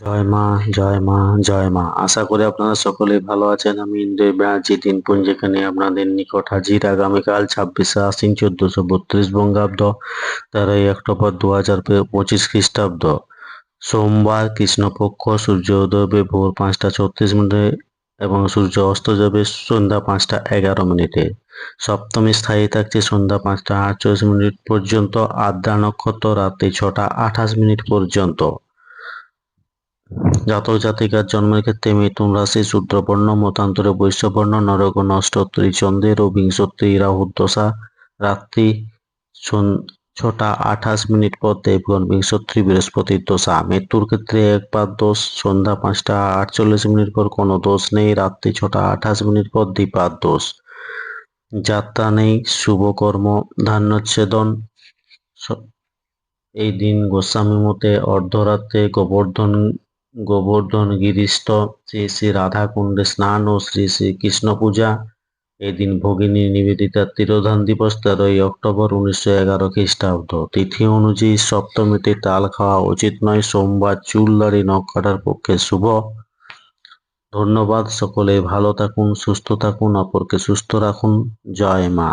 জয় মা জয় মা জয় মা। আশা করি আপনারা সকলেই ভালো আছেন। আমি ব্যানার্জি দিন পুঞ্জিকে নিয়ে আপনাদের নিকট হাজির। আগামীকাল ছাব্বিশে আশ্বিন চোদ্দশো বত্রিশ বঙ্গাব্দ, তেরোই অক্টোবর দু হাজার পঁচিশ খ্রিস্টাব্দ। সোমবার কৃষ্ণপক্ষ, সূর্য উদয় ভোর পাঁচটা ছত্রিশ মিনিটে এবং সূর্য অস্ত যাবে সন্ধ্যা পাঁচটা এগারো মিনিটে। সপ্তমী স্থায়ী থাকছে সন্ধ্যা পাঁচটা আটচল্লিশ মিনিট পর্যন্ত। আদ্রা নক্ষত্র রাত্রি ছটা আঠাশ মিনিট পর্যন্ত। জাতক জাতিকার জন্মের ক্ষেত্রে মিথুন রাশি শূদ্রবর্ণ, মতান্তরে বৈশ্যবর্ণ, নরক অষ্টোত্তরী চন্দ্রের ও বিংশোত্তরী রাহুর দশা, রাত্রি ছটা আঠাশ মিনিট পর দেবগণ বিংশোত্তরী বৃহস্পতির দশা। মৃত্যুর ক্ষেত্রে এক একবার দোষ সন্ধ্যা পাঁচটা আটচল্লিশ মিনিট পর কোনো দোষ নেই, রাত্রি ছটা আঠাশ মিনিট পর দ্বিপাদ দোষ। যাত্রা নেই শুভকর্ম ধান্যচ্ছেদন এই দিন গোস্বামী মতে অর্ধরাত্রে গোবর্ধন গোবর্ধন গিরিস্থ শ্রী শ্রী রাধাকুণ্ডে স্নান ও শ্রী শ্রী কৃষ্ণ পূজা এই দিন ভগিনী নিবেদিতার তিরোধান দিবস তেরোই অক্টোবর উনিশশো এগারো খ্রিস্টাব্দ। তিথি অনুযায়ী সপ্তমীতে তাল খাওয়া উচিত নয়, সোমবার চুল দাড়ি নখ কাটার পক্ষে শুভ। ধন্যবাদ সকলে, ভালো থাকুন, সুস্থ থাকুন, অপরকে সুস্থ রাখুন। জয় মা।